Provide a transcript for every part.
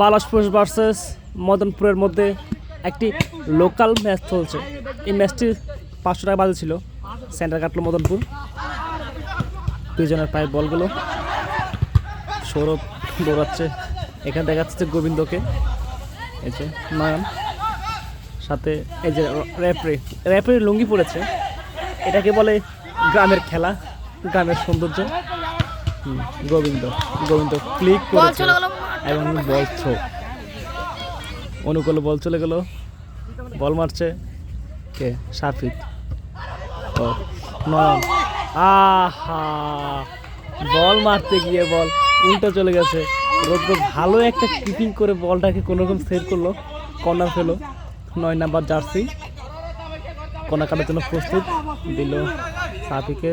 বালাসপুর versus মদনপুরের মধ্যে একটি local match চলছে। এই ম্যাচটি পাঁচশো টাকা বাজে ছিল সেন্টার কাটলো মদনপুর। দুজনের পায়ে বল গেল। সৌরভ দৌড়াচ্ছে, এখানে দেখা যাচ্ছে গোবিন্দকে। এই যে নয়ন, সাথে এই যে র্যাফরি র্যাফরি লুঙ্গি পড়েছে এটাকে বলে গ্রামের খেলা, গ্রামের সৌন্দর্য। গোবিন্দ গোবিন্দ ক্লিক করেছে। এবং বল থ্রো। অনুকূলে বল চলে গেল। বল মারছে। কে? সাফিক ও আহা! বল মারতে গিয়ে বল উল্টো চলে গেছে। রৌদ্র ভালো একটা কিপিং করে বলটাকে কোনোরকম সেভ করল। কর্নার ফেলো। নয় নাম্বার জার্সি। কর্নার কাটার জন্য প্রস্তুত। দিল সাফিকে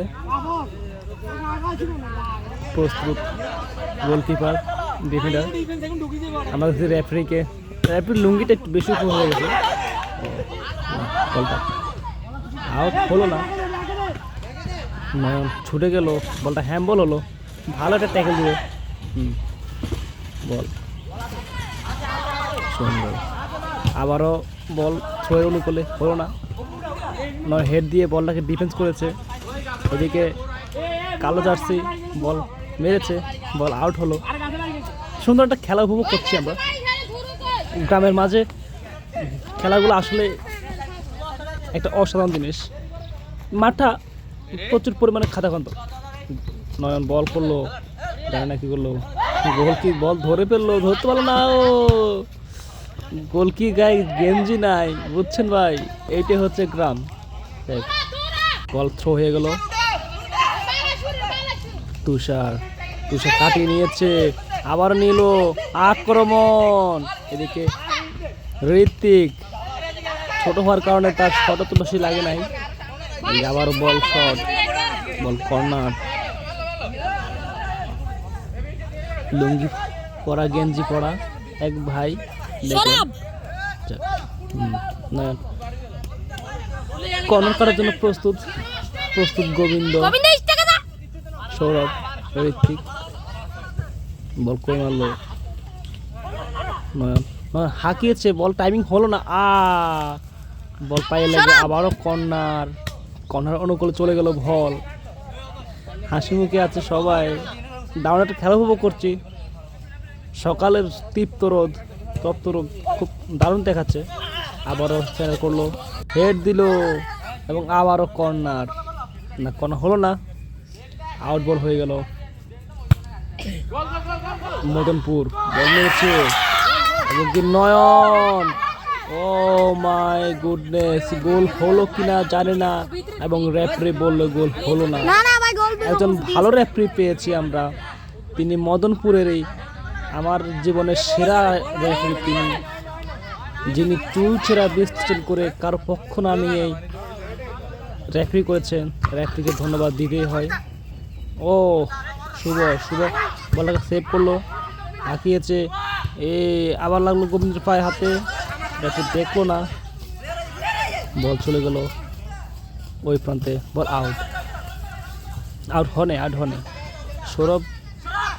প্রস্তুত। গোলকিপার। ডিফেন্ডার আমরা দেখছি রেফারিকে রেফারি লুঙ্গিটা একটু বেশি উপর হয়ে গেছে। বলটা। আউট হলো না। ছুটে গেল। বলটা হ্যাম্বল হলো। ভালো একটা ট্যাকেল দিবে। হুম, বল। সুন্দর। আবারও বল ছয়ের অনুকূলে হলো না। নয় হেড দিয়ে বলটাকে ডিফেন্স করেছে। ওদিকে কালো জার্সি বল মেরেছে। বল আউট হলো। সুন্দর একটা খেলা উপভোগ করছি আমরা। গ্রামের মাঝে খেলাগুলো আসলে একটা অসাধারণ জিনিস। মাঠটা প্রচুর পরিমাণে খাতাকান্ত নয়ন বল করল জানে না কি করল, গোল কি বল ধরে ফেলল, ধরতে পারল না ও। গোল কি গায়ে গেঞ্জি নাই, বুঝছেন ভাই? এইটাই হচ্ছে গ্রাম। বল থ্রো হয়ে গেল। তুষার তুষার কাটিয়ে নিয়েছে। আবার নিল আক্রমণ। এদিকে ঋত্বিক ছোট হওয়ার কারণে তার শত তো বেশি লাগে নাই। আবার বল শট বল কর্নার। লুঙ্গি পরা গেঞ্জি পরা। এক ভাই কর্নার করার জন্য প্রস্তুত প্রস্তুত গোবিন্দ। সৌরভ ঋত্বিক বল কই মারলো হাঁকিয়েছে বল টাইমিং হলো না। আ বল পায়ে লেগে আবারও কর্নার কর্নার অনুকূলে চলে গেল বল। হাসি মুখে আছে সবাই। দারুণ একটা খেলা উপভোগ করছি। সকালের তীপ্ত রোদ তপ্ত রোদ খুব দারুণ দেখাচ্ছে। আবারও চ্যানেল করল। হেড দিল এবং আবারও কর্নার না কর্নার হলো না। আউট বল হয়ে গেল। মদনপুর বল মেরেছে এবং কি নয়ন। ও মাই গুডনেস গোল হলো কিনা জানে না এবং রেফারি বলল গোল হলো না। একজন ভালো রেফারি পেয়েছি আমরা তিনি মদনপুরেরই আমার জীবনের সেরা রেফারি তিনি যিনি চুল ছেঁড়া বিশ্লেষণ করে কারও পক্ষ না নিয়েই রেফারি করেছেন। রেফারিকে ধন্যবাদ দিতেই হয়। ও শুভ শুভ। বলটাকে সেভ করল। হাঁকিয়েছে এ, আবার লাগল গোবিন্দের পায়ে হাতে। রেফারি দেখল না। বল চলে গেল ওই প্রান্তে। বল আউট আউট হনে আউট হনে সৌরভ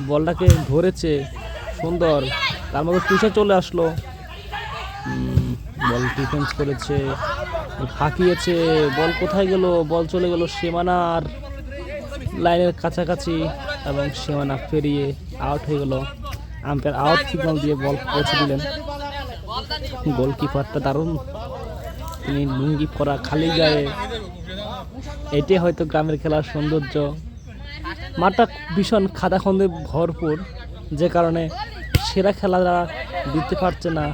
বলটাকে ধরেছে। সুন্দর। তার মধ্যে তুষার চলে আসলো। বল ডিফেন্স করেছে। ফাঁকিয়েছে। বল কোথায় গেল? বল চলে গেল সীমানার লাইনের কাছাকাছি। এবং সীমানা পেরিয়ে আউট হয়ে গেল। আম্পায়ার আউট সিগন্যাল দিয়ে বল পৌঁছে দিলেন। গোলকিপারটা দারুণ। তিনি লুঙ্গি পরা খালি গায়ে। এটাই হয়তো গ্রামের খেলার সৌন্দর্য। মাঠটা ভীষণ খাদাখন্দে ভরপুর। যে কারণে সেরা খেলারা দিতে পারছে না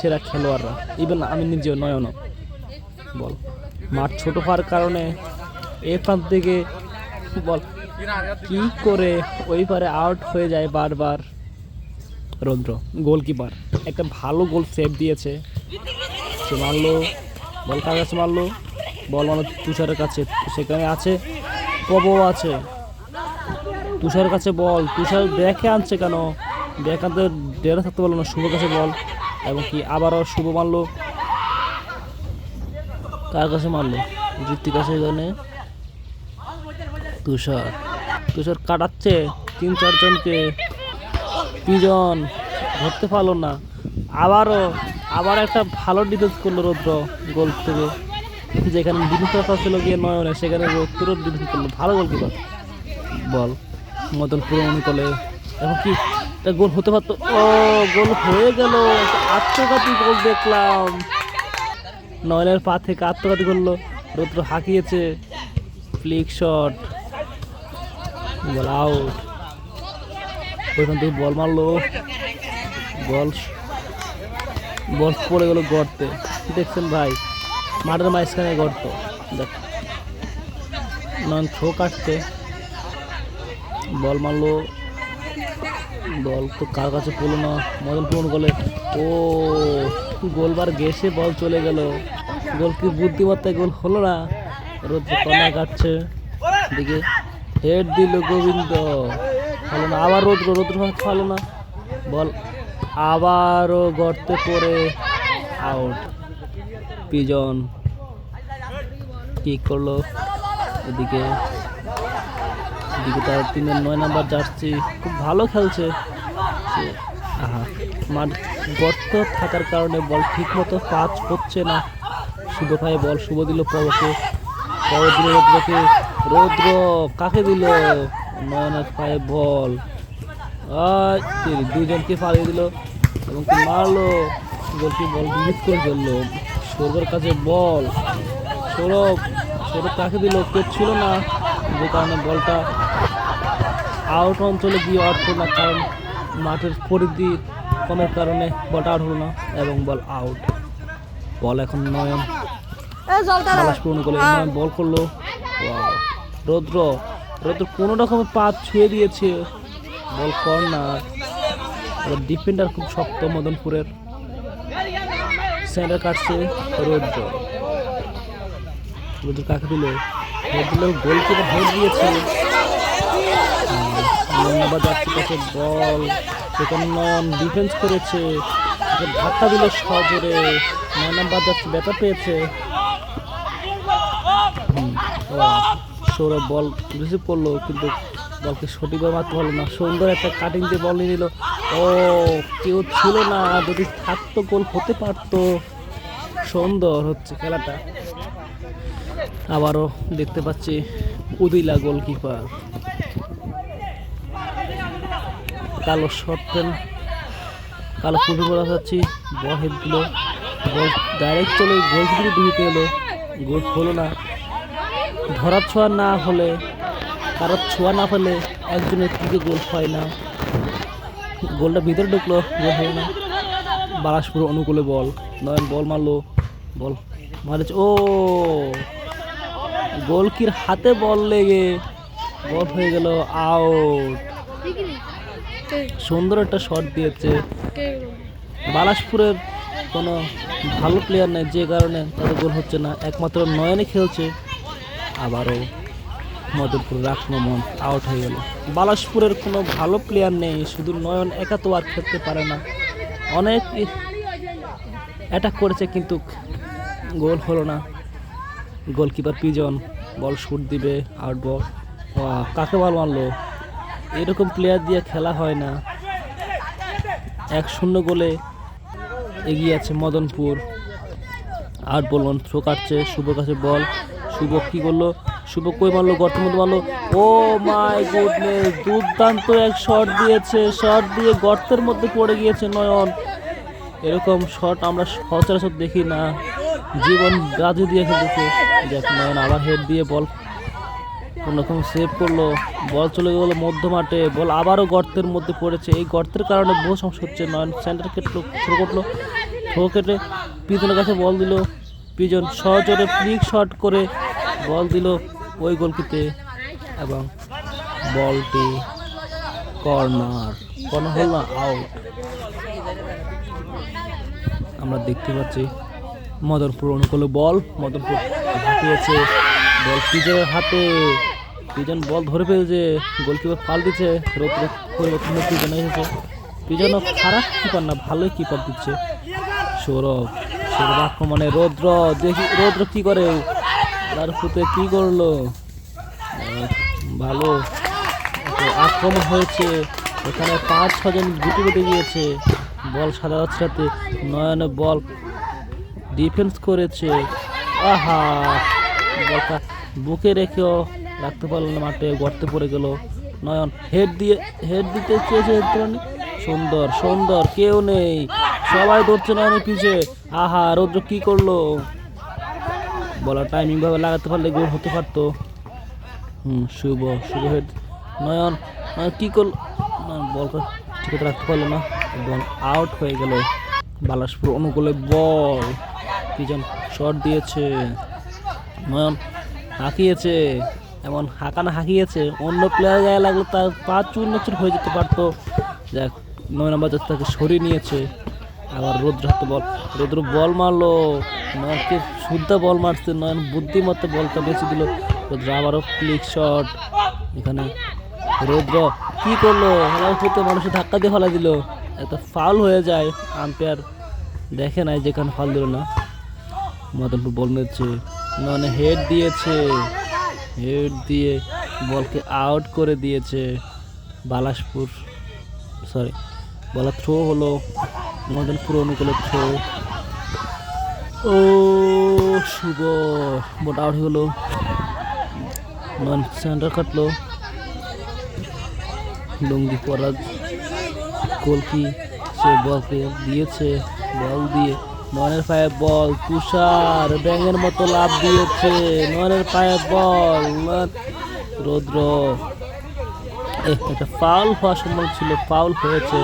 সেরা খেলোয়াড়রা। ইভেন আমি নিজেও নয়নও। বল। মাঠ ছোট হওয়ার কারণে এ প্রান্ত থেকে বল কি করে ওই পারে আউট হয়ে যায় বারবার? রৌদ্র গোলকিপার একটা ভালো গোল সেভ দিয়েছে। সে মারলো বল কার কাছে মারলো? বল মানে তুষারের কাছে, সেখানে আছে পবও আছে। তুষারের কাছে বল তুষার দেখে আনছে কেন? ব্যাক আনতে ডেরা থাকতে পারল না, শুভ কাছে বল এবং কি আবারও শুভ মারলো। কার কাছে মারলো? ঋত্বিক কাছে এখানে তুষার। তুষার কাটাচ্ছে তিন চারজনকে। তিনজন ধরতে পারল না। আবারও আবার একটা ভালো ডিফেন্স করল রৌদ্র গোল থেকে। যেখানে ডিফেন্স ছিল গিয়ে নয়নে, সেখানে রৌদ্র ডিফেন্স করল। ভালো গোল কিপার বল, মদন পুরো অনুকূলে। এখন কি এটা গোল হতে পারতো? ও, গোল হয়ে গেল। আত্মঘাতী গোল দেখলাম। নয়নের পা থেকে আত্মঘাতী করল। রৌদ্র হাঁকিয়েছে। ফ্লিক শট বল আউট ওইখান থেকে বল মারলো। বল বল পড়ে গেল গর্তে। দেখছেন ভাই, মাঠের মাঝখানে গর্ত। দেখ নন থ্রো কাটতে বল মারলো। বল তো কার কাছে পড়ল না? মদন পূরণ করলে। ও, গোলবার গেছে বল চলে গেল। গোল কি বুদ্ধিমত্তায় গোল হলো না। রোদ্র কর্নার কাটছে। দিকে হেড দিল গোবিন্দ। হলো না, আবার রৌদ্র রৌদ্র ভালো না। বল, আবারও গর্তে পড়ে আউট পিজন কি করল এদিকে। এদিকে তার তিনের নয় নাম্বার জার্সি, খুব ভালো খেলছে। আহা, মাঠ গর্ত থাকার কারণে বল ঠিক মতো কাজ হচ্ছে না। শুভ ভাই বল শুভ দিল পবকে পব দিল রৌদ্র কাকে দিল? নয়নের পায়ে বল। দুজনকে পালিয়ে দিল এবং কি মারলো? গোলকি বল মিস করে ফেলল। সৌরভের কাছে বল। সৌরভ সৌরভ কাকে দিল? কেউ ছিল না। যে কারণে বলটা আউট অঞ্চলে গিয়ে আউট হলো না কারণ মাঠের পরিধি কমের কারণে বলটা আউট হলো না এবং বল আউট বল এখন নয়ন। পূর্ণ করল নয়ন বল করল! রৌদ্র রৌদ্র কোনো রকমে পা ছুঁয়ে দিয়েছে বল কর্নার ডিফেন্ডার খুব শক্ত মদনপুরের। সেন্টার কাটছে রৌদ্র। রৌদ্র কাকে দিল? হেড দিল গোল কিপার হেড দিয়েছে যাচ্ছে কাছে বল। ডিফেন্স করেছে। ধাক্কা দিল সজোরে। নয় নাম্বার যাচ্ছে, ব্যাটা পেয়েছে। সৌরভ বল রিসিভ করল কিন্তু বলকে সঠিকভাবে মারতে পারল না। সুন্দর একটা কাটিং দিয়ে বল নিয়ে নিল। ও, কেউ ছিল না, যদি থাকতো গোল হতে পারতো। সুন্দর হচ্ছে খেলাটা। আবারও দেখতে পাচ্ছি উদিলা গোলকিপার কালো শর্ট কালো ফুটবল বলা যাচ্ছি বল হেড দিল। বল ডাইরেক্ট চলে গোল ঢুকে এলো গোল হলো না। ধরার ছোঁয়া না হলে কারোর ছোঁয়া না হলে একজনের দিকে গোল হয় না। গোলটা ভিতরে ঢুকলো, গোল হলো না। বারাসপুর অনুকূলে বল, নয়ন বল মারলো, বল মারেছে, ও! গোলকির হাতে বল লেগে বল হয়ে গেল আউট। সুন্দর একটা শট দিয়েছে। বালাসপুরের কোনো ভালো প্লেয়ার নেই, যে কারণে তাদের গোল হচ্ছে না। একমাত্র নয়নে খেলছে। আবারও মদনপুর রাখনমন আউট হয়ে গেল। বালাসপুরের কোনো ভালো প্লেয়ার নেই, শুধু নয়ন একা তো আর খেলতে পারে না। অনেক অ্যাটাক করেছে কিন্তু গোল হলো না। গোলকিপার পিজন বল শুট দিবে আউট বল কাকে বল মারলো? এরকম প্লেয়ার দিয়ে খেলা হয় না। এক শূন্য গোলে এগিয়ে আছে মদনপুর। আর বলুন থ্রো কাটছে শুভ কাছে বল। শুভ কি করল? শুভ কই মারলো? গর্তের মধ্যে মারলো। ও মাই গুডনেস, দুর্দান্ত এক শট দিয়েছে, শট দিয়ে গর্তের মধ্যে পড়ে গিয়েছে নয়ন। এরকম শট আমরা সচরাচর দেখি না। জীবন রাজু দিয়ে খেলতেছে। দেখ, নয়ন আবার হেড দিয়ে বল। কোনোরকম সেভ করল। বল চলে গেলো মধ্য মাঠে বল আবারও গর্তের মধ্যে পড়েছে। এই গর্তের কারণে বহু সমস্যা হচ্ছে। নয়ন সেন্টার কেটলো থ্রো করল থ্রো কেটে পিজনের কাছে বল দিল। পিজন সহজরে ফ্লিক শট করে বল দিল ওই গোলকিতে এবং বলটি কর্নার। কর্নার হল না আউট। আমরা দেখতে পাচ্ছি মদনপুর অনুকূলে বল। মদনপুর হাতিয়েছে বল পিজনের হাতে। পিজন বল ধরে ফেলছে। গোলকিপার ফাল দিচ্ছে। রৌদ্র পরিবর্তন পিজন এসেছে। পিজনও খারাপ কিপার না, ভালোই কিপার দিচ্ছে সৌরভ। আক্রমণে রৌদ্র। দেখি, রৌদ্র কি করে? তার ফুতে কি করল? ভালো। আক্রমণ হয়েছে। এখানে পাঁচ ছজন গুটি গুটি গিয়েছে। বল সাদা সাথে নয়নে বল ডিফেন্স করেছে। আহা! বলটা বুকে রেখেও রাখতে পারল না, মাঠে গর্তে পড়ে গেল। নয়ন হেড দিয়ে, হেড দিতে চেয়েছে সুন্দর সুন্দর, কেউ নেই। সবাই ধরছে নয়নের পিছে আহা, রৌদ্র কি করল? বলার টাইমিং ভাবে লাগাতে পারলে গোল হতে পারতো। হুম, শুভ শুভ হেড নয়ন কি করল? বলটা ঠিক রাখতে পারল না। বল আউট হয়ে গেল। বালাসপুর অনুকূলে বল। পিজন শট দিয়েছে। নয়ন হাঁকিয়েছে। এমন হাঁকানো হাঁকিয়েছে। অন্য প্লেয়ার গায়ে লাগলে তার পা চূর্ণচুর হয়ে যেতে পারতো। যাক নয় নম্বর তাকে সরিয়ে নিয়েছে। আবার রৌদ্র হাতে বল। রৌদ্র বল মারলো। নয়নকে শুদ্ধ বল মারছে, নয়ন বুদ্ধিমত্তা বলটা বেশি দিল। রৌদ্র আবারও ক্লিক শট এখানে রৌদ্র কি করল? হেলাল হতে মানুষের ধাক্কা দিয়ে ফেলা দিল। একটা ফাউল হয়ে যায়। আম্পায়ার দেখে নাই যেখানে ফাউল দিল না। মদনপুর বল মেরেছে নয়নে হেড দিয়েছে। হেড দিয়ে বলকে আউট করে দিয়েছে। বালাসপুর সরি বলা থ্রো হলো। মদনপুর অনুকূলে থ্রো ও, শুভ। বট আউট হয়ে গেলো। নন সেন্টার কাটলো। লুঙ্গি পরা গোলকি, সে বলকে দিয়েছে, বল দিয়ে। নয়নের পায়ে বল, তুষার ব্যাঙের মতো লাভ দিয়েছে। নয়নের পায়ে বল রৌদ্র। এটা ফাউল হওয়া সম্ভব ছিল ফাউল হয়েছে।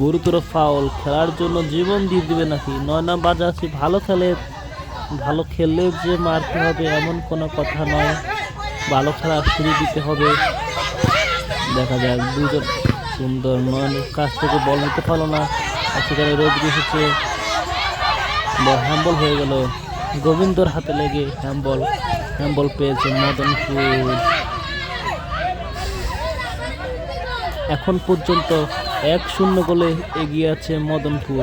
গুরুতর ফাউল খেলার জন্য জীবন দিয়ে দিবে নাকি? নয় নাম্বার যাচ্ছি ভালো খেলে, ভালো খেললে যে মারতে হবে এমন কোনো কথা নয়। ভালো খেলা শুরু দিতে হবে। দেখা যাক, দুজন সুন্দর নয়নের কাছ থেকে বল নিতে পারল না। আর সেখানে রোদ এসেছে বল হ্যাম্বল হয়ে গেল। গোবিন্দর হাতে লেগে হ্যাম্বল হ্যাম্বল পেয়েছে মদনপুর। এখন পর্যন্ত এক শূন্য গোলে এগিয়ে আছে মদনপুর।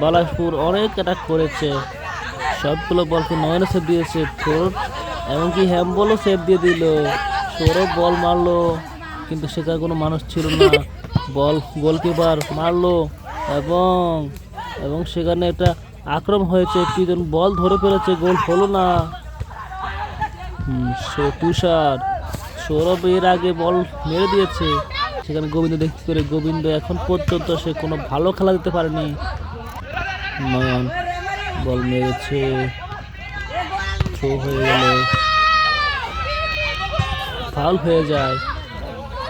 বালাসপুর অনেক অ্যাটাক করেছে। সবগুলো বলকে নয়নে সেভ দিয়েছে ফোর এমনকি হ্যাম্বলও সেভ দিয়ে দিল। সৌরভ বল মারলো, কিন্তু সেখানে কোনো মানুষ ছিল না। বল গোলকিপার মারলো এবং এবং সেখানে একটা আক্রমণ হয়েছে। পিজন বল ধরে ফেলেছে, গোল হলো না। তুষার। সৌরভ এর আগে বল মেরে দিয়েছে। সেখানে গোবিন্দ দেখতে করে গোবিন্দ এখন পর্যন্ত সে কোনো ভালো খেলা দিতে পারেনি। নয়ন বল মেরেছে। থ্রো হয়ে গেল। ফাউল হয়ে যায়।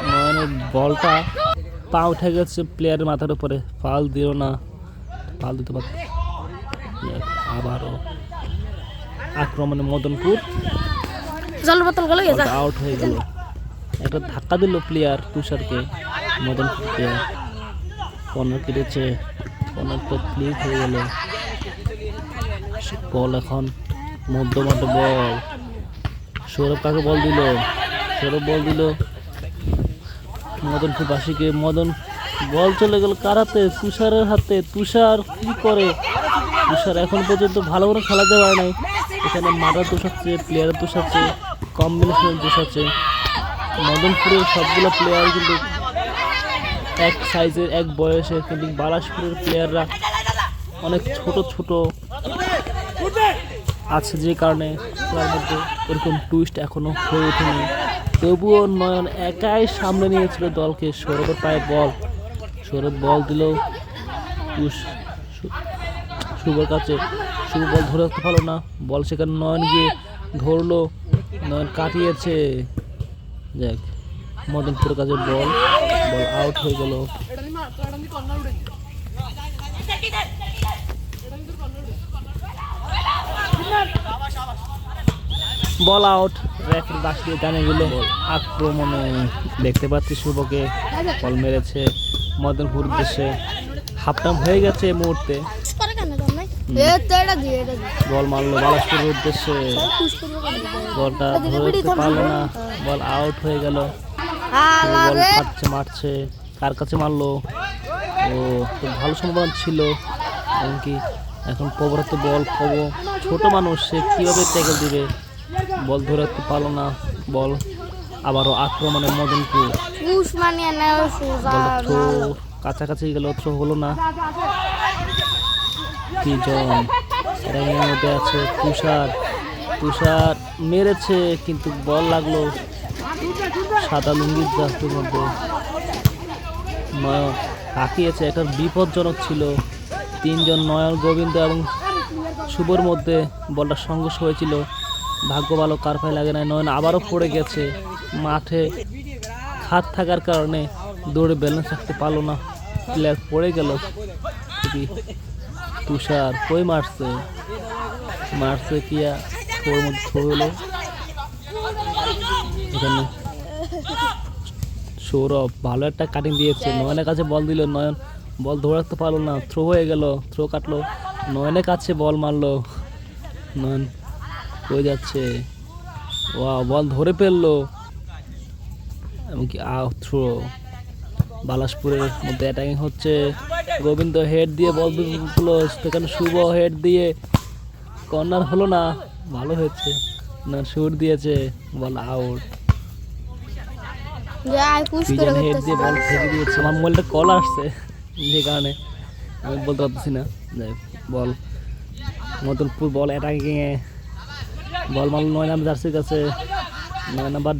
নয়নের বলটা পা উঠে গেছে প্লেয়ারের মাথার উপরে। ফাউল দিও না। ফাউল দিতে পারত আবারও আক্রমণে মদনপুর। জল বোতল গেল আউট হয়ে গেল। একটা ধাক্কা দিল প্লেয়ার তুষারকে। মদন প্লেয়ার কর্নার কেটেছে। কর্নার তো ক্লিক হয়ে গেল। বল এখন। মধ্যমাঠে বল। সৌরভ কাকে বল দিল? সৌরভ বল দিল। মদন বাসীকে মদন, বল চলে গেল কার হাতে? তুষারের হাতে। তুষার কি করে? তুষার এখন পর্যন্ত ভালো করে খেলাতে পারে নাই। এখানে মাটার তুষাচ্ছে প্লেয়ারের কম্বিনেশনের দোষ আছে মদনপুরের সবগুলো প্লেয়ার কিন্তু এক সাইজের এক বয়সের কিন্তু বালাসপুরের প্লেয়াররা অনেক ছোট ছোট আছে যে কারণে খেলার মধ্যে এরকম টুইস্ট এখনও হয়ে ওঠেনি। তবুও নয়ন একাই সামনে নিয়েছিল দলকে। সৌরভের পায়ে বল সৌরভ বল দিল শুভর কাছে শুভ বল ধরে রাখতে পারল না। বল সেখানে নয়ন গিয়ে ধরলো। নয়ন কাটিয়েছে। যাক, মদনপুরের কাছে বল বল আউট হয়ে গেল। বল আউট রেফারি বাস দিয়ে জানিয়ে দিল আক্রমণে দেখতে পাচ্ছি শুভকে, বল মেরেছে। মদনপুর দেশে হাফ টাইম হয়ে গেছে এই মুহূর্তে। বল মারলো বালাসপুরের উদ্দেশ্যে। বলটা ধরে রাখতে পারল না। বল আউট হয়ে গেল। বল মারছে মারছে। কার কাছে মারলো? ও তো ভালো সম্ভাবনা ছিল। এমনকি এখন প্রবরত বল খব ছোট মানুষ সে কীভাবে ট্যাকেল দিবে? বল ধরে রাখতে পারল না। বল আবারও আক্রমণে মদনপুর। কাছাকাছি গেল থ্রো হলো না। তিনজন র্যাঙ্কের মধ্যে আছে তুষার। তুষার মেরেছে, কিন্তু বল লাগল সাদা লুঙ্গির জাস্টের মধ্যে। নয়ন তাকিয়েছে, একটা বিপজ্জনক ছিল। তিনজন নয়ন গোবিন্দ এবং শুভর মধ্যে বলটা সংঘর্ষ হয়েছিল। ভাগ্য ভালো কার পায়ে লাগে না নয়ন আবারও পড়ে গেছে। মাঠে খাত থাকার কারণে দৌড়ে ব্যালেন্স রাখতে পারল না। প্লেয়ার পড়ে গেল। খুবই তুষার, কই মারছে? মারছে কিয়া ওর মধ্যে হলো? এখানে। সৌরভ, ভালো একটা কাটিং দিয়েছে। নয়নের কাছে বল দিল। নয়ন বল ধরে রাখতে পারল না। থ্রো হয়ে গেল। থ্রো কাটলো। নয়নের কাছে বল মারলো। নয়ন কই যাচ্ছে? ওয়া বল ধরে ফেলল। এমনকি আ থ্রো বালাসপুরের মধ্যে অ্যাটাকিং হচ্ছে। গোবিন্দ হেড দিয়ে বল দিল সেখানে শুভ হেড দিয়ে কর্নার হলো না ভালো হয়েছে। না শুট দিয়েছে বল আউট হেড দিয়ে বল ফেঁকে দিয়েছে। আমার মোবাইলটা কল আসছে যে কারণে আমি বলতে পারতেছি না। যাই বল মতনপুর বল অ্যাটাকিংয়ে বল মারল নয় নাম্বার জার্সির কাছে। নয় নাম্বার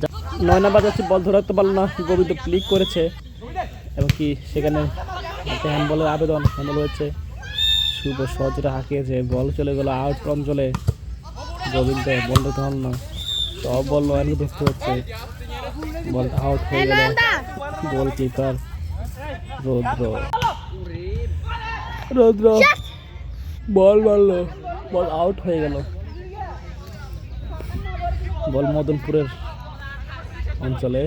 নয় নাম্বার জার্সি বল ধরে রাখতে পারল না। গোবিন্দ ক্লিক করেছে। এবং কি সেখানে একটা হ্যান্ডবলের আবেদন। হ্যান্ডবল হয়েছে শুভ সহজটা হাঁকিয়েছে। বল চলে গেল আউট অঞ্চলে গোবিন্দ বল ধরতে হল না। সব বল নয়নকে দেখতে হচ্ছে। বল আউট হয়ে গেল। গোলকিপার রৌদ্র। রৌদ্র! বল মারলো। বল আউট হয়ে গেল। বল মদনপুরের অঞ্চলে।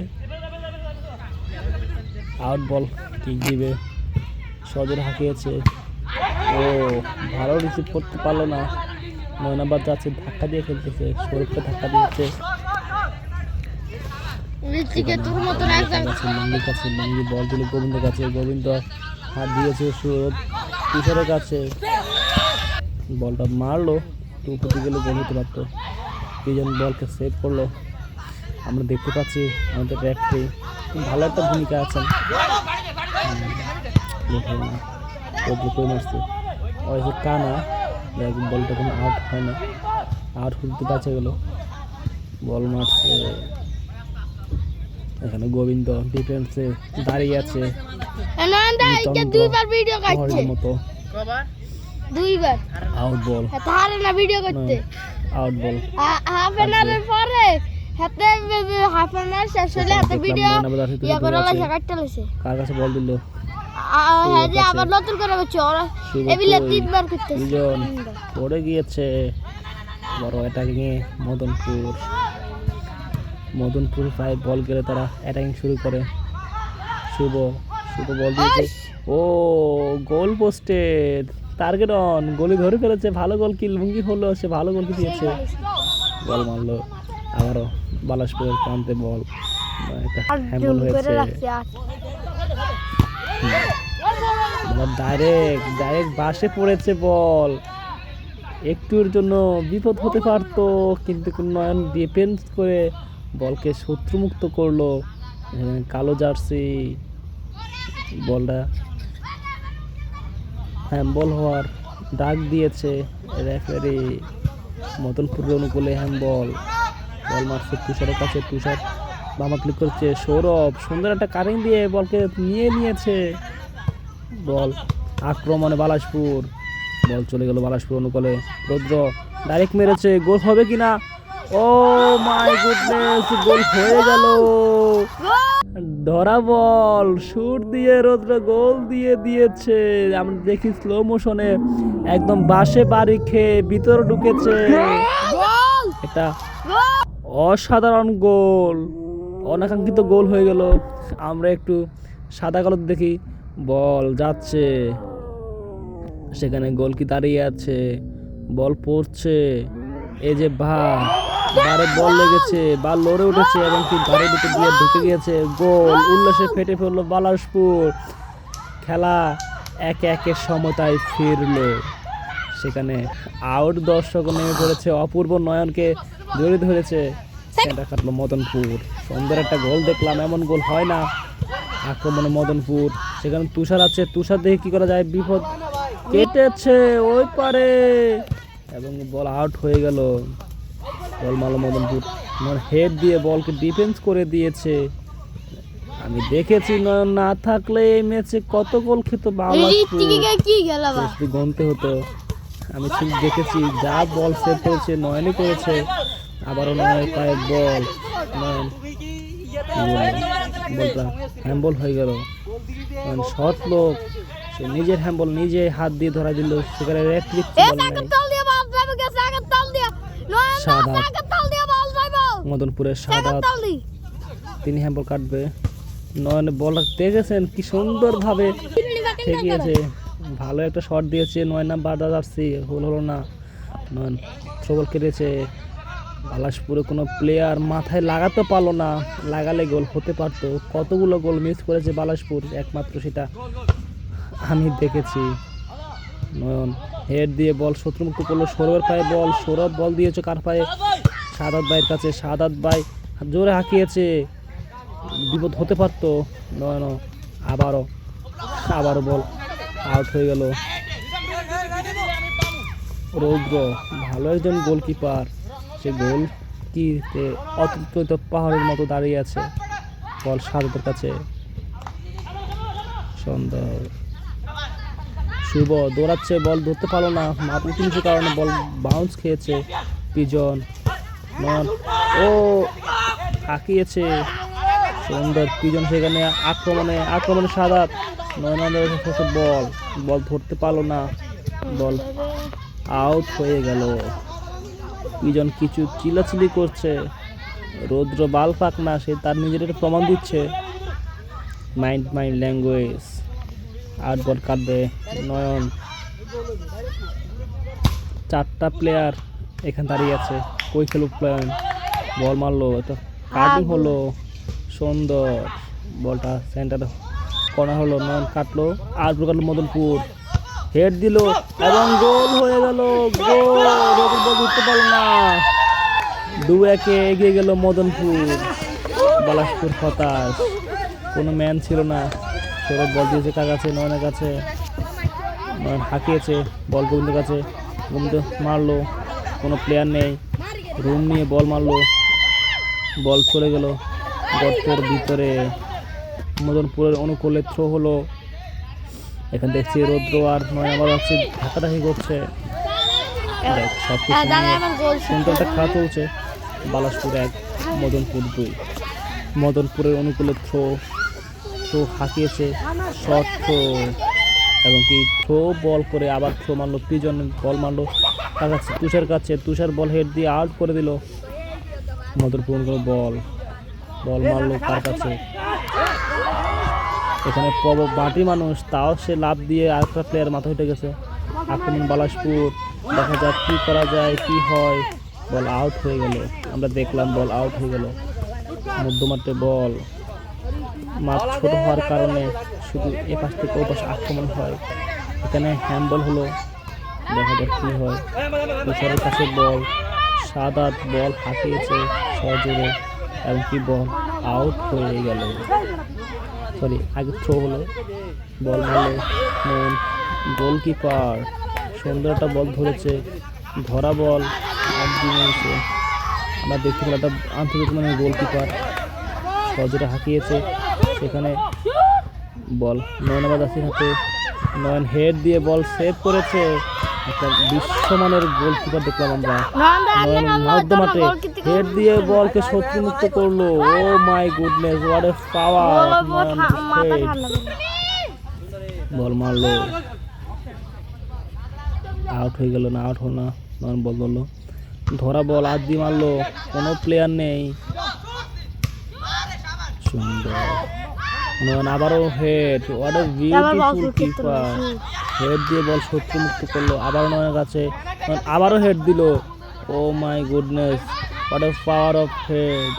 আউট বল কিক দিবে। সজরে হাঁকিয়েছে। ও ভালো রিসিভ করতে পারল না। নয় নাম্বার যাচ্ছে ধাক্কা দিয়ে খেলতেছে। সৌরভকে ধাক্কা দিয়েছে। একদম কাছে। লঙ্গি বল দিল গোবিন্দ কাছে। গোবিন্দ হাত দিয়েছে সুরত। তুষারের কাছে। বলটা মারলো। টু ফুটে গেলে গোল হতে পারতো দুজন বলকে সেভ করল। আমরা দেখতে পাচ্ছি আমাদের রেফারি ভালো একটা ভূমিকা আছেন। মারছে? ওই কানা বলটা কোনো আউট হয় না। আউট হতে বাঁচে গেল। বল মারছে। এখানে গোবিন্দ ডিফেন্সে দাঁড়িয়ে আছে। দুইবার ভিডিও করছে মতো। দুইবার। আউট বল না ভিডিও করতে আউট বল হাফ এন পরে। হাতে হাফ এন শেষ হলে হাতে ভিডিও নয়না বাজার থেকে ইয়া করে দূরে কাটতে লাগছে কার কাছে বল দিল? হ্যাঁ যে আবার নতুন করে করছে ওরা এবিলে তিনবার করতেছে। দুজন পড়ে গিয়েছে। বড় অ্যাটাকিংয়ে মদনপুর। মদনপুর প্রায় বল গেলে তারা অ্যাটাকিং শুরু করে। শুভ শুভ বল দিয়েছে ও গোল পোস্টে টার্গেট অন গোলি ধরে ফেলেছে ভালো গোল কি লুঙ্গি হলো সে ভালো গোল দিয়েছে। বল মারলো। আবারও। বালাসপুরের প্রান্তে বল হয়েছে। ডাইরেক্ট ডাইরেক্ট বাসে পড়েছে বল। একটুর জন্য বিপদ হতে পারতো কিন্তু নয়ন ডিফেন্স করে বলকে শত্রুমুক্ত করল। কালো জার্সি বলটা হ্যাম্বল হওয়ার ডাক দিয়েছে রেফারি। মতনপুরের অনুকূলে হ্যাম্বল। বল মারছে তুষারের কাছে তুষার বামা ক্লিক করছে সৌরভ সুন্দর একটা কারিং দিয়ে বলকে নিয়ে নিয়েছে। বল আক্রমণে বালাসপুর। বল চলে গেল বালাসপুর অনুকূলে। রৌদ্র ডাইরেক্ট মেরেছে গোল হবে কিনা? ও মাই গুডনেস গোল হয়ে গেল। ধরা বল শুট দিয়ে রৌদ্র গোল দিয়ে দিয়েছে। আমরা দেখি স্লো মোশনে একদম বাসে বাড়ি খেয়ে ভিতরে ঢুকেছে। গোল! অসাধারণ গোল। অনাকাঙ্ক্ষিত গোল হয়ে গেল। আমরা একটু সাদা কালো দেখি। বল যাচ্ছে। সেখানে গোল কি দাঁড়িয়ে আছে। বল পড়ছে। এই যে ভা, বারে বল লেগেছে। বা লড়ে উঠেছে এবং কি বারের ভিতর দিয়ে ঢুকে গিয়েছে। গোল, উল্লাসে ফেটে ফেলল বালাসপুর। খেলা একে একে সমতায় ফিরলো। সেখানে আউট দর্শক নেমে পড়েছে। অপূর্ব নয়নকে জড়িয়ে ধরেছে সেটা কাটলো মদনপুর। সুন্দর একটা গোল দেখলাম এমন গোল হয় না। আক্রমণে মদনপুর সেখানে তুষার আছে। তুষার দেখে কি করা যায়? বিপদ কেটেছে ওই পারে। এবং বল আউট হয়ে গেল। বল মারলো মদনপুর। হেড দিয়ে বলকে ডিফেন্স করে দিয়েছে। আমি দেখেছি নয়ন না থাকলে এই ম্যাচে কত গোল খেত গনতে হতো। আমি ঠিক দেখেছি যা বল সেভ করেছে নয়নই করেছে। আবারও নয়নের পায়ে বল। বলটা। হ্যাম্বল হয়ে গেল। নয়ন শর্ট লোক সে নিজের হ্যাম্বল নিজে হাত দিয়ে ধরা দিল সেখানে নয় মদনপুরের সাদা তিনি হ্যাম্বল কাটবে। নয়নে বল দেখেছেন কি সুন্দরভাবে ঠেকিয়েছে। ভালো একটা শট দিয়েছে নয় না বাধা যাচ্ছি হোল হলো না। নয়ন থ্রোবল কেটেছে। বালাসপুরে কোনো প্লেয়ার মাথায় লাগাতে পারল না, লাগালে গোল হতে পারতো। কতগুলো গোল মিস করেছে বালাসপুর? একমাত্র সেটা আমি দেখেছি। নয়ন হেড দিয়ে বল শত্রুমুক্ত করল, সৌরভের পায়ে বল সৌরভ বল দিয়েছে কার পায়ে? সাদাত ভাইয়ের কাছে, সাদাত ভাই জোরে হাঁকিয়েছে। বিপদ হতে পারতো। নয়ন, আবারও আবারও বল আউট হয়ে গেল। রৌদ্র, ভালো একজন গোলকিপার সে গোল কিতে অতৃপ্ত পাহাড়ের মতো দাঁড়িয়ে আছে। বল সারদের কাছে। সুন্দর। শুভ দৌড়াচ্ছে, বল ধরতে পারল না। মাপ উঁচু কারণে বল বাউন্স খেয়েছে পিজন। ও আঁকিয়েছে সুন্দর, পিজন সেখানে আক্রমণে আক্রমণে সাদা। বল। বল ধরতে পারল না। বল আউট হয়ে গেল। পিজন কিছু চিলাচিলি করছে। রৌদ্র বাল পাক না সে তার নিজের প্রমাণ দিচ্ছে। মাইন্ড মাইন্ড ল্যাঙ্গুয়েজ আট বল কাটবে নয়ন। চারটা প্লেয়ার এখানে দাঁড়িয়ে আছে। কই খেলুক প্লেয়ার বল মারলো এটা কাটিং হলো। সুন্দর। বলটা সেন্টার করা হলো নয়ন কাটলো। আর কাটলো মদনপুর। হেড দিল এবং গোল হয়ে গেল। গোল! উঠতে পারল না। দু একে এগিয়ে গেল মদনপুর। বালাসপুর হতাশ। কোনো ম্যান ছিল না। সৌরভ বল দিয়েছে কার কাছে? নয়নের কাছে। হাঁকিয়েছে। বল গোবিন্দের কাছে। গোবিন্দ মারলো। কোনো প্লেয়ার নেই। রুম নিয়ে বল মারলো। বল চলে গেল গর্তের ভিতরে। মদনপুরের অনুকূলে থ্রো হলো। এখানে দেখছি রৌদ্র আর নয় আবার হচ্ছে ধাক্কাধাকি করছে। সব কিছু সেন্টারটা চলছে বালাসপুর এক মদনপুর দুই। মদনপুরের অনুকূলে থ্রো থ্রো হাঁকিয়েছে শর্ট থ্রো। এবং কি থ্রো বল করে আবার থ্রো মারলো পিজন বল মারলো। তার কাছে তুষার কাছে তুষার বল হেড দিয়ে আউট করে দিল। মদনপুর বল বল মারলো তার কাছে। এখানে বাটি মানুষ, তাও সে লাভ দিয়ে আরেকটা প্লেয়ার মাথা উঠে গেছে। আক্রমণ বালাসপুর, দেখা যাক কি করা যায়, কি হয়। বল আউট হয়ে গেল। আমরা দেখলাম বল আউট হয়ে গেল। মধ্যমাঠে বল মাঠ ছোট হওয়ার কারণে শুধু এ পাশ থেকে ও পাশে আক্রমণ হয়। এখানে হ্যান্ডবল হলো। দেখা যাক কী হয়। তুষারের কাছে বল সাদাত বল হাঁকিয়েছে সজোরে এমনকি বল আউট হয়ে গেল। সরি আগে থ্রো হলো। বল নয়ন গোলকিপার সুন্দর একটা বল ধরেছে, ধরা বল আমরা দেখতে পেলাম একটা আন্তর্জাতিক মানে গোলকিপার সজোরে হাঁকিয়েছে। সেখানে বল নয়ন আছে হাতে, নয়ন হেড দিয়ে বল সেভ করেছে। একটা বিশ্বমানের গোলকিপার দেখলাম আমরা। নয়ন মধ্যমাঠে হেড দিয়ে বলকে শত্রুমুক্ত করল। ও মাই গুডনেস হোয়াট এ পাওয়ার বল মারলো। আউট হয়ে গেল না আউট হলো না। নয়ন বল ধরলো। ধরা বল আর দিয়ে মারলো। কোনো প্লেয়ার নেই। সুন্দর। নয়ন আবারও head what a beautiful keeper head দিয়ে বল শত্রু মুক্ত করল, আবার নয়নের কাছে আবারও হেড দিল। ও my goodness what a power of head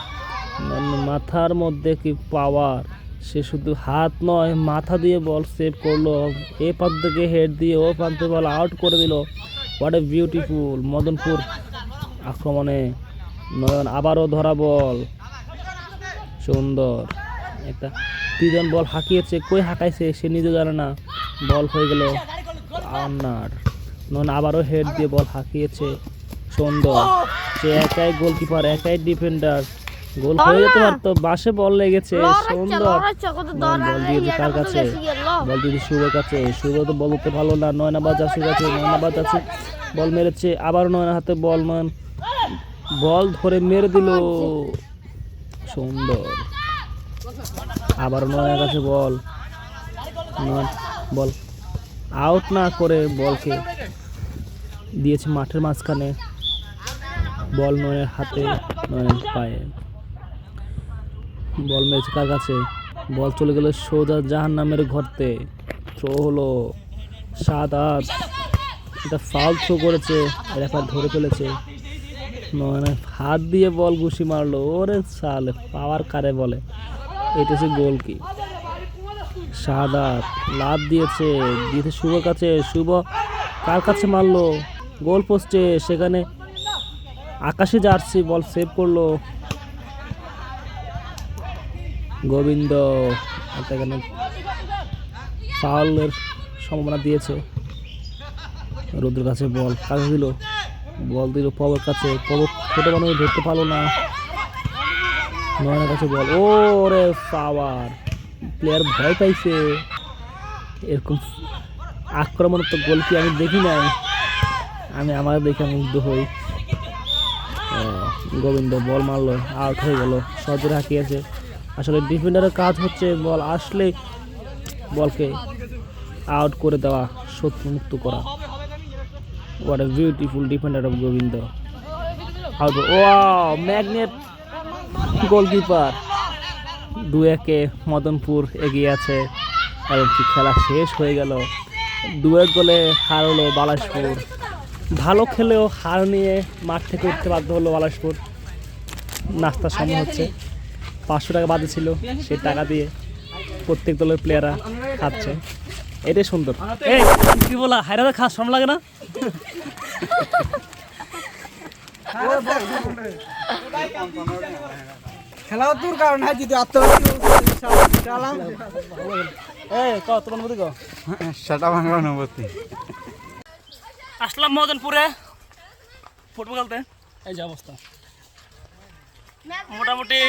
মাথার মধ্যে কি পাওয়ার সে শুধু হাত নয়, মাথা দিয়ে বল সেভ করল। এ থেকে হেড দিয়ে ও প্রান্তে বল আউট করে দিল। হোয়াট এ বিউটিফুল মদনপুর আক্রমণে। নয়ন, আবারও ধরা বল। সুন্দর। একটা দুজন বল হাঁকিয়েছে, কই হাঁকাইছে সে নিজে জানে না। বল হয়ে গেল। আন্নার। নন আবারও হেড দিয়ে বল হাঁকিয়েছে সুন্দর। সে একাই গোলকিপার একাই ডিফেন্ডার গোল হয়ে যেতে পারতো বাসে বল লেগেছে। সুন্দর। বল দিয়েছে কার কাছে। বল দিয়েছে শুভের কাছে। শুভ তো বল দিতে ভালো না নয়নাবাদ যাচ্ছে কাছে নয়নাবাদ যাচ্ছে। বল মেরেছে আবার নয়না হাতে বল মান বল ধরে মেরে দিল। সুন্দর। আবার নয়নার কাছে বল। বল। আউট না করে বলকে দিয়েছে মাঠের মাঝখানে। বল নয়নের হাতে, নয়নের পায়ে। বল মেরেছে কার কাছে? বল চলে গেল সোজা জাহান নামের ঘরতে। থ্রো হলো। সাত আট। এটা ফাউল থ্রো করেছে। রেফার ধরে ফেলেছে। নয়নের হাত দিয়ে বল ঘুষি মারলো। ওরে সালে, পাওয়ার কারে বলে? এটা হচ্ছে গোল কি সাদাত লাভ দিয়েছে। দিয়েছে শুভ কাছে, শুভ কার কাছে মারলো? গোল পোস্টে সেখানে আকাশে জার্সি, বল সেভ করল। গোবিন্দ এখানে ফাউলের সম্ভাবনা দিয়েছে। রুদ্র কাছে বল কাছে দিল। বল দিল পবর কাছে। পবর ছোট মানুষ ধরতে পারল না। নয়নের কাছে বল। ও রে প্লেয়ার ভয় পাইছে। এরকম আক্রমণাত্মক গোল কি আমি দেখি নাই? আমি আমার দেখে মুগ্ধ হই। গোবিন্দ বল মারলো আউট হয়ে গেল, সজরে হাঁকিয়েছে আসলে ডিফেন্ডারের কাজ হচ্ছে বল আসলে বলকে আউট করে দেওয়া শত্রু মুক্ত করা। What a beautiful defender of Gobinda. Out O magnet goalkeeper দু একে মদনপুর এগিয়ে আছে এবং কি খেলা শেষ হয়ে গেল। দু এক গোলে হারলো বালাসপুর। ভালো খেলেও হার নিয়ে মাঠ থেকে উঠতে বাধ্য হলো বালাসপুর। নাস্তার সময় হচ্ছে। পাঁচশো টাকা বাদে ছিল সেই টাকা দিয়ে প্রত্যেক দলের প্লেয়াররা খাচ্ছে। এটাই সুন্দর। এই কি বলা হায়রাদের খাওয়া শ্রম লাগে না? খেলাও তোর কারণ হয় যদি মধ্যে সেটা অনুভূতি আসলাম মদনপুরে ফুটবল খেলতে। এই যে অবস্থা। মোটামুটি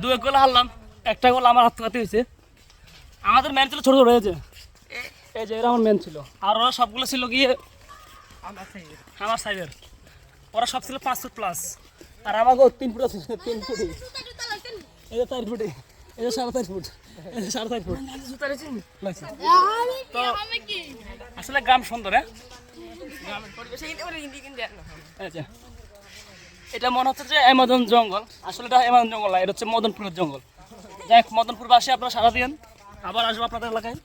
দু এক গোল হারলাম। একটা গোল আমার আত্মঘাতী হয়েছে। আমাদের ম্যান ছিল ছোট ছোট হয়েছে এই যে এরা আমার ম্যান ছিল। আর ওরা সবগুলো ছিল গিয়ে আমার সাইডের ওরা সব ছিল পাঁচ ফুট প্লাস আর আমাকেও তিন ফুট আছে তিন ফুটই এই যে চার ফুটই এই যে সাড়ে চার ফুট এই যে সাড়ে চার ফুট। লাগছে। তো আসলে গ্রাম সুন্দর হ্যাঁ? আচ্ছা। এটা মনে হচ্ছে যে অ্যামাজন জঙ্গল। আসলে এটা অ্যামাজন জঙ্গল না এটা হচ্ছে মদনপুরের জঙ্গল। যাই হোক মদনপুর বাসে আপনারা সারা দিন আবার আসব আপনাদের এলাকায়।